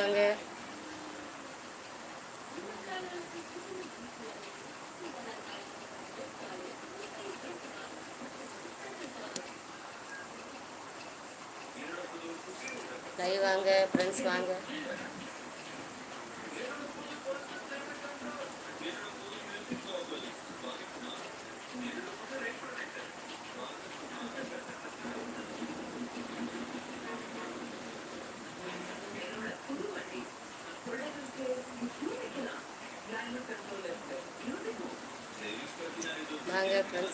வாங்க லைவ் வாங்க ஃப்ரெண்ட்ஸ் வாங்க.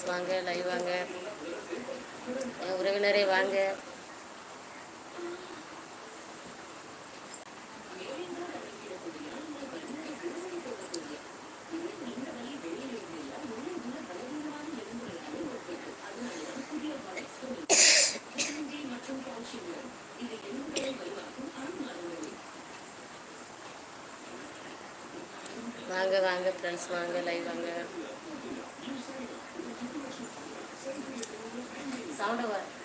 வாங்க லைவ் வாங்க. என் உறவினரே வாங்க. வாங்க வாங்க ஃப்ரெண்ட்ஸ் வாங்க லைவ் வாங்க. சவுண்டு வரும்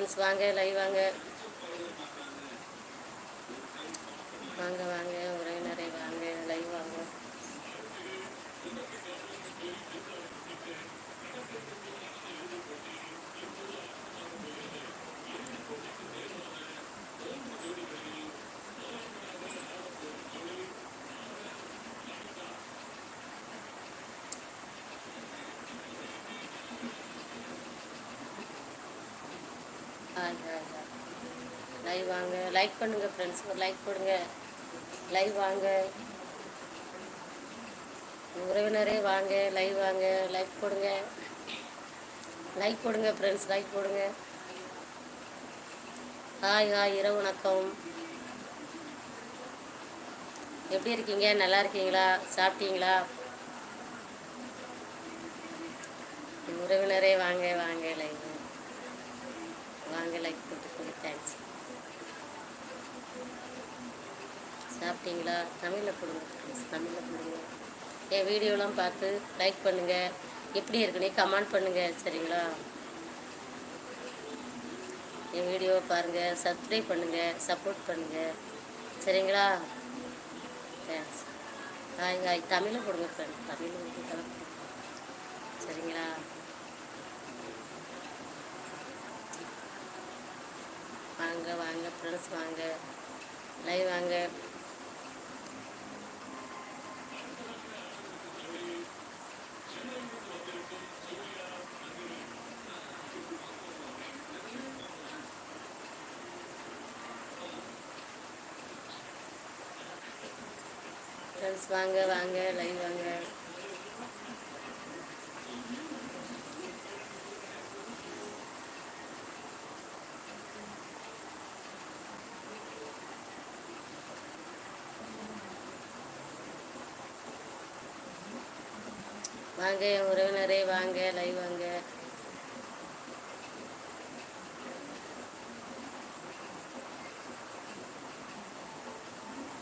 ஃப்ரெண்ட்ஸ் வாங்க லைவ் வாங்க. வாங்க வாங்க உறவினரை வாங்க லைவ் வாங்க ஹாய் ஹாய் ஹாய் லைவ் வாங்க லைக் பண்ணுங்கள் ஃப்ரெண்ட்ஸ் ஒரு லைக் போடுங்க லைவ் வாங்க. உறவினரே வாங்க லைவ் வாங்க. லைக் போடுங்க லைக் போடுங்க ஃப்ரெண்ட்ஸ் லைக் போடுங்க ஹாய் ஹாய் இரவு வணக்கம். எப்படி இருக்கீங்க? நல்லா இருக்கீங்களா? சாப்பிட்டீங்களா? உறவினரே வாங்க வாங்க. லைவ் வாங்க லைக் போட்டுக்கோங்க. தேங்க்ஸ் சாப்பிட்டீங்களா? தமிழில் கொடுங்க தமிழில் கொடுங்க. என் வீடியோலாம் பார்த்து லைக் பண்ணுங்கள் எப்படி இருக்குன்னு கமெண்ட் பண்ணுங்கள் சரிங்களா? என் வீடியோவை பாருங்கள் சப்ஸ்கிரைப் பண்ணுங்கள் சப்போர்ட் பண்ணுங்கள் சரிங்களா? தேங்க்ஸ் ஹாய் ஹாய் தமிழை கொடுங்க ஃப்ரெண்ட் தமிழில் வந்து சரிங்களா? வாங்க வாங்க ஃப்ரெண்ட்ஸ் வாங்க. லைவ் வாங்க ஃப்ரெண்ட்ஸ் வாங்க வாங்க லைவ் வாங்க வாங்க என் உறவினரே வாங்க லைவ் வாங்க.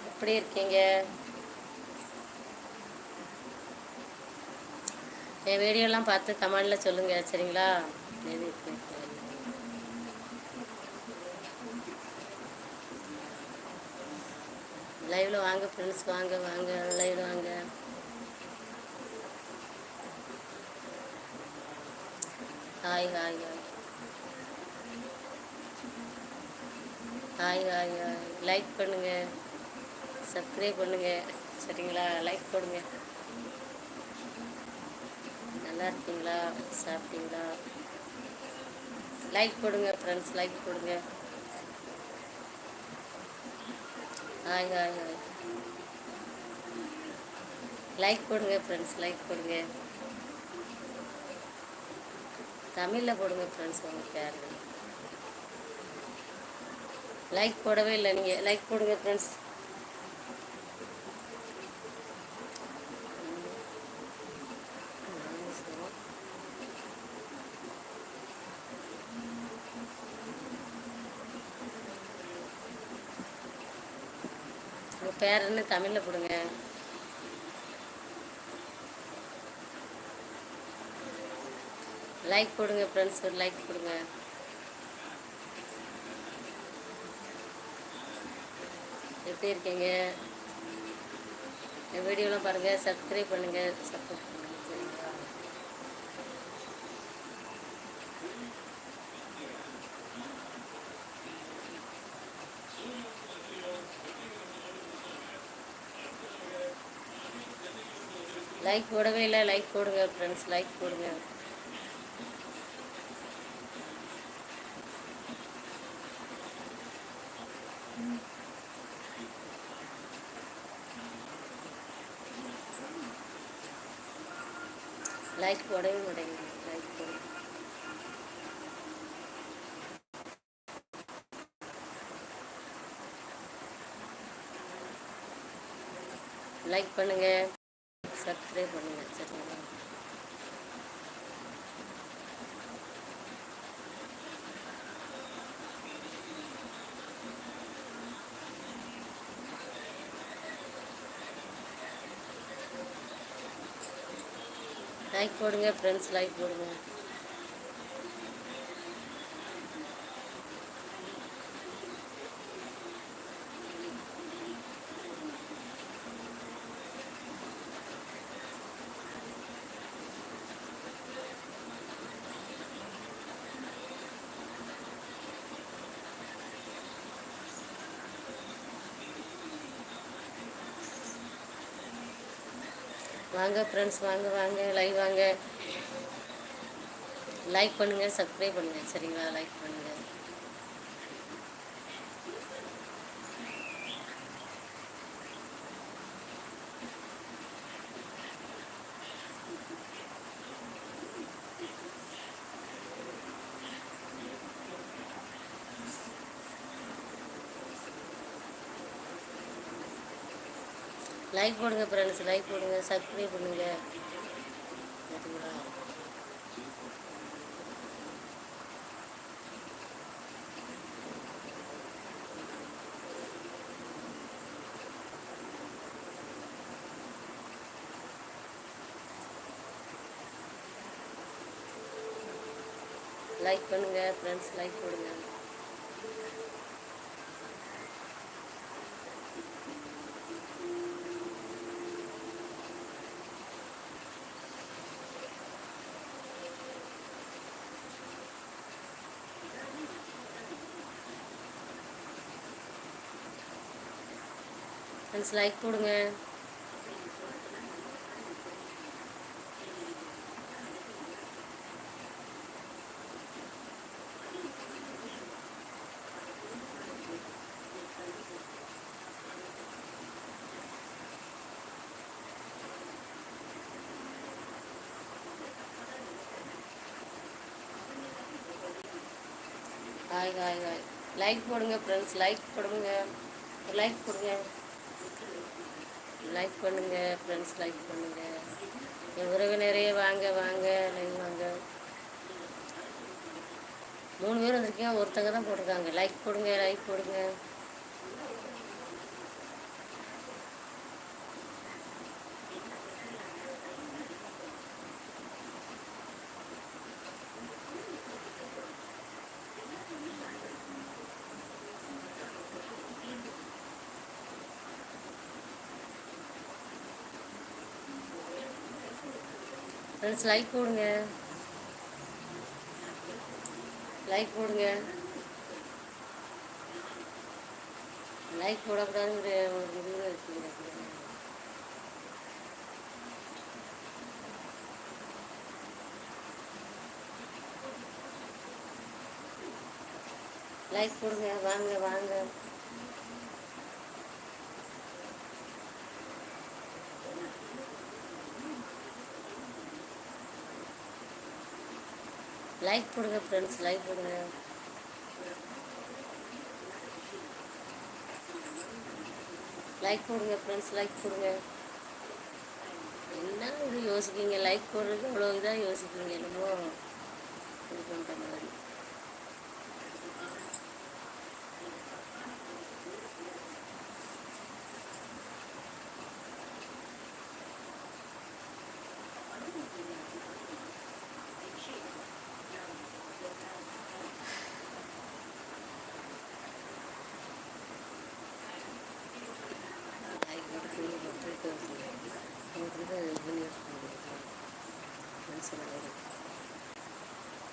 எப்படி இருக்கீங்க? என் வீடியோலாம் பார்த்து கமெண்டில் சொல்லுங்கள் சரிங்களா? எது வாங்க ஃப்ரெண்ட்ஸ் வாங்க வாங்க லைவில் வாங்க. Hi hi hi hi hi hi like பண்ணுங்க. சப்ஸ்கிரைப் பண்ணுங்க. சரிங்களா? லைக் போடுங்க. நல்லா இருக்கீங்களா? சாப்பிட்டீங்களா? லைக் போடுங்க ஃப்ரெண்ட்ஸ் லைக் போடுங்க. ஹாய் ஹாய் ஹாய் லைக் போடுங்க ஃப்ரெண்ட்ஸ் லைக் போடுங்க. தமிழில் போடுங்க ஃப்ரெண்ட்ஸ் உங்கள் பேரு லைக் போடவே இல்லை நீங்கள் லைக் போடுங்க ஃப்ரெண்ட்ஸ் உங்கள் பேர் என்ன? தமிழில் போடுங்க. லைக் போடுங்க ஃப்ரெண்ட்ஸ் ஒரு லைக் போடுங்க எப்படி இருக்கீங்க? என் வீடியோலாம் பாருங்கள் சப்ஸ்கிரைப் பண்ணுங்கள் சப்போர்ட் பண்ணுங்கள் லைக் போடவே இல்லை. லைக் போடுங்க ஃப்ரெண்ட்ஸ் லைக் போடுங்க. லைக் போடவே மாட்டேங்க லைக் போடுங்க லைக் பண்ணுங்க சப்ஸ்கிரைப் பண்ணுங்க சரிங்களா? லைக் போடுங்க ஃப்ரெண்ட்ஸ் லைக் போடுங்க. வாங்க ஃப்ரெண்ட்ஸ் வாங்க வாங்க லைவ் வாங்க. லைக் பண்ணுங்கள் சப்ஸ்கிரைப் பண்ணுங்கள் சரிங்களா? லைக் பண்ணுங்கள் லைக் போடுங்க ஃப்ரெண்ட்ஸ் லைக் போடுங்க சப்ஸ்கிரைப் பண்ணுங்க. லைக் பண்ணுங்க ஃப்ரெண்ட்ஸ் லைக் போடுங்க. ஃப்ரெண்ட்ஸ் லைக் போடுங்க. ஹாய் ஹாய் ஹாய் லைக் போடுங்க ஃப்ரெண்ட்ஸ் லைக் போடுங்க. லைக் போடுங்க. லைக் பண்ணுங்க ஃப்ரெண்ட்ஸ் லைக் பண்ணுங்க. என் உறவினரே வாங்க வாங்க லைக் வாங்க. மூணு பேர் வந்திருக்கீங்க ஒருத்தங்க தான் போட்டிருக்காங்க. லைக் போடுங்க லைக் போடுங்க. ஃப்ரெண்ட்ஸ் லைக் போடுங்க. லைக் போடுங்க. லைக் போடக்கூடாதுங்கிற ஒரு முடிவு இருக்குங்க லைக் போடுங்க. வாங்க வாங்க. லைக் போடுங்க ஃப்ரெண்ட்ஸ் லைக் போடுங்க. லைக் போடுங்க ஃப்ரெண்ட்ஸ் லைக் போடுங்க. என்ன இது யோசிக்கிங்க லைக் போடுறது அவ்வளோ இதாக யோசிக்கிங்க என்னமோ? இது பண்ணுற மாதிரி.